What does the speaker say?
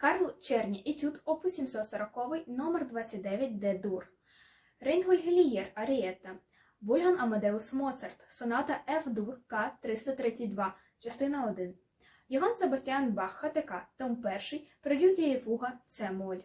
Карл Черні, етюд опус 740, номер 29 Де Дур. Рейнгольд Гелієр, Арієта. Вольган Амадеус Моцарт, соната Ф дур К 332, частина 1. Йоганн Себастьян Бах, ХТК, том 1, прелюдія і фуга С моль.